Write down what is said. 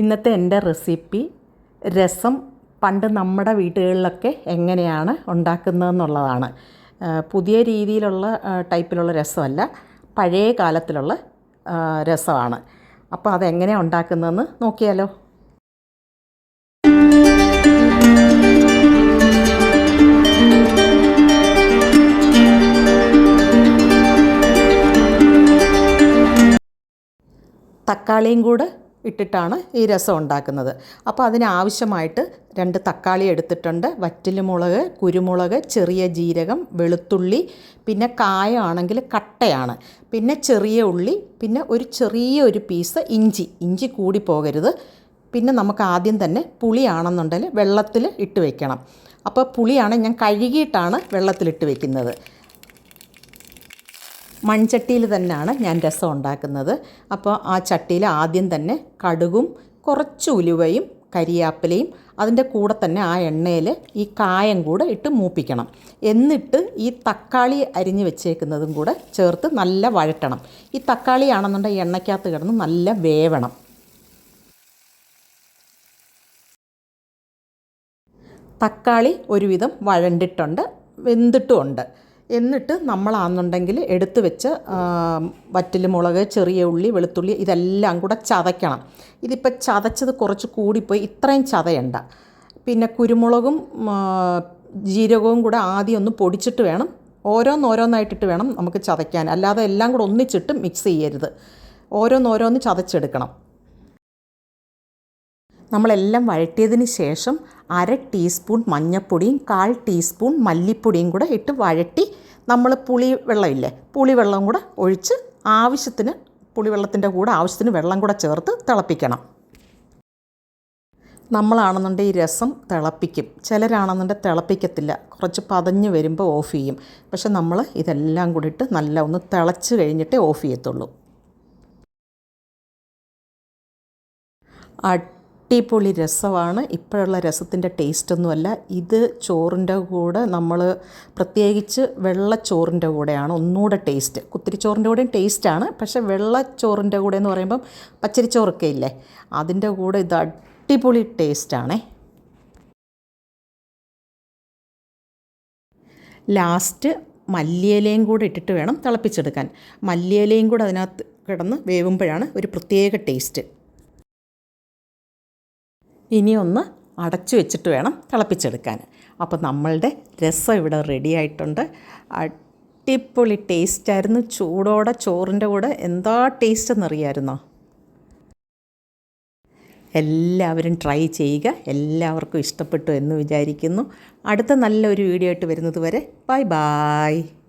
ഇന്നത്തെ എന്റെ റെസിപ്പി രസം പണ്ട് നമ്മുടെ വീടുകളിലൊക്കെ എങ്ങനെയാണ് ഉണ്ടാക്കുന്നതെന്നുള്ളതാണ്. പുതിയ രീതിയിലുള്ള ടൈപ്പിലുള്ള രസമല്ല പഴയ കാലത്തിലുള്ള രസമാണ്. അപ്പോൾ അതെങ്ങനെയാണ് ഉണ്ടാക്കുന്നതെന്ന് നോക്കിയാലോ. തക്കാളിയും കൂടെ ഇട്ടിട്ടാണ് ഈ രസം ഉണ്ടാക്കുന്നത്. അപ്പോൾ അതിനാവശ്യമായിട്ട് രണ്ട് തക്കാളി എടുത്തിട്ടുണ്ട്. വറ്റൽമുളക് കുരുമുളക് ചെറിയ ജീരകം വെളുത്തുള്ളി പിന്നെ കായമാണെങ്കിൽ കട്ടയാണ്. പിന്നെ ചെറിയ ഉള്ളി പിന്നെ ഒരു ചെറിയ ഒരു പീസ് ഇഞ്ചി. ഇഞ്ചി കൂടി പോകരുത്. പിന്നെ നമുക്ക് ആദ്യം തന്നെ പുളിയാണെന്നുണ്ടെങ്കിൽ വെള്ളത്തിൽ ഇട്ട് വെക്കണം. അപ്പോൾ പുളിയാണ് ഞാൻ കഴുകിയിട്ടാണ് വെള്ളത്തിലിട്ട് വെക്കുന്നത്. മൺചട്ടിയിൽ തന്നെയാണ് ഞാൻ രസം ഉണ്ടാക്കുന്നത്. അപ്പോൾ ആ ചട്ടിയിൽ ആദ്യം തന്നെ കടുകും കുറച്ച് ഉലുവയും കരിയാപ്പിലയും അതിന്റെ കൂടെ തന്നെ ആ എണ്ണയിൽ ഈ കായം കൂടെ ഇട്ട് മൂപ്പിക്കണം. എന്നിട്ട് ഈ തക്കാളി അരിഞ്ഞ് വെച്ചേക്കുന്നതും കൂടെ ചേർത്ത് നല്ല വഴറ്റണം. ഈ തക്കാളി ആണെന്നുണ്ടെങ്കിൽ എണ്ണയ്ക്കകത്ത് കിടന്ന് നല്ല വേവണം. തക്കാളി ഒരുവിധം വഴണ്ടിട്ടുണ്ട് വെന്തിട്ടുമുണ്ട്. എന്നിട്ട് നമ്മളാണെന്നുണ്ടെങ്കിൽ എടുത്തു വെച്ച് വറ്റൽ മുളക് ചെറിയ ഉള്ളി വെളുത്തുള്ളി ഇതെല്ലാം കൂടെ ചതയ്ക്കണം. ഇതിപ്പോൾ ചതച്ചത് കുറച്ച് കൂടിപ്പോയി ഇത്രയും ചതയണ്ട. പിന്നെ കുരുമുളകും ജീരകവും കൂടെ ആദ്യം ഒന്ന് പൊടിച്ചിട്ട് വേണം. ഓരോന്നോരോന്നായിട്ടിട്ട് വേണം നമുക്ക് ചതയ്ക്കാൻ. അല്ലാതെ എല്ലാം കൂടെ ഒന്നിച്ചിട്ട് മിക്സ് ചെയ്യരുത്. ഓരോന്നോരോന്ന് ചതച്ചെടുക്കണം. നമ്മളെല്ലാം വഴറ്റിയതിന് ശേഷം അര ടീസ്പൂൺ മഞ്ഞൾപ്പൊടിയും കാൽ ടീസ്പൂൺ മല്ലിപ്പൊടിയും കൂടെ ഇട്ട് വഴറ്റി നമ്മൾ പുളി വെള്ളമില്ലേ പുളി പുളിവെള്ളം കൂടെ ഒഴിച്ച് ആവശ്യത്തിന് പുളിവെള്ളത്തിന്റെ കൂടെ ആവശ്യത്തിന് വെള്ളം കൂടെ ചേർത്ത് തിളപ്പിക്കണം. നമ്മളാണെന്നുണ്ടെങ്കിൽ ഈ രസം തിളപ്പിക്കും. ചിലരാണെന്നുണ്ടെങ്കിൽ തിളപ്പിക്കത്തില്ല. കുറച്ച് പതഞ്ഞ് വരുമ്പോൾ ഓഫ് ചെയ്യും. പക്ഷെ നമ്മൾ ഇതെല്ലാം കൂടി ഇട്ട് നല്ല ഒന്ന് തിളച്ച് കഴിഞ്ഞിട്ടേ ഓഫ് ചെയ്യത്തുള്ളൂ. അടിപൊളി രസമാണ്. ഇപ്പോഴുള്ള രസത്തിന്റെ ടേസ്റ്റൊന്നുമല്ല ഇത് ചോറിന്റെ കൂടെ നമ്മൾ പ്രത്യേകിച്ച് വെള്ളച്ചോറിന്റെ കൂടെയാണ് ഒന്നുകൂടെ ടേസ്റ്റ് കുത്തിരിച്ചോറിന്റെ കൂടെയും ടേസ്റ്റാണ് പക്ഷേ വെള്ളച്ചോറിന്റെ കൂടെ എന്ന് പറയുമ്പം പച്ചരിച്ചോറൊക്കെ ഇല്ലേ? അതിന്റെ കൂടെ ഇത് അടിപൊളി ടേസ്റ്റാണേ ലാസ്റ്റ് മല്ലിയിലയും കൂടെ ഇട്ടിട്ട് വേണം തിളപ്പിച്ചെടുക്കാൻ. മല്ലിയിലയും കൂടെ അതിനകത്ത് കിടന്ന് വേവുമ്പോഴാണ് ഒരു പ്രത്യേക ടേസ്റ്റ് ഇനി ഒന്ന് അടച്ചു വെച്ചിട്ട് വേണം തിളപ്പിച്ചെടുക്കാൻ. അപ്പോൾ നമ്മളുടെ രസം ഇവിടെ റെഡി ആയിട്ടുണ്ട്. അടിപൊളി ടേസ്റ്റായിരുന്നു ചൂടോടെ ചോറിന്റെ കൂടെ എന്താ ടേസ്റ്റ് എന്നറിയായിരുന്നോ? എല്ലാവരും ട്രൈ ചെയ്യുക. എല്ലാവർക്കും ഇഷ്ടപ്പെട്ടു എന്ന് വിചാരിക്കുന്നു. അടുത്ത നല്ലൊരു വീഡിയോ ആയിട്ട് വരുന്നത് വരെ. Bye bye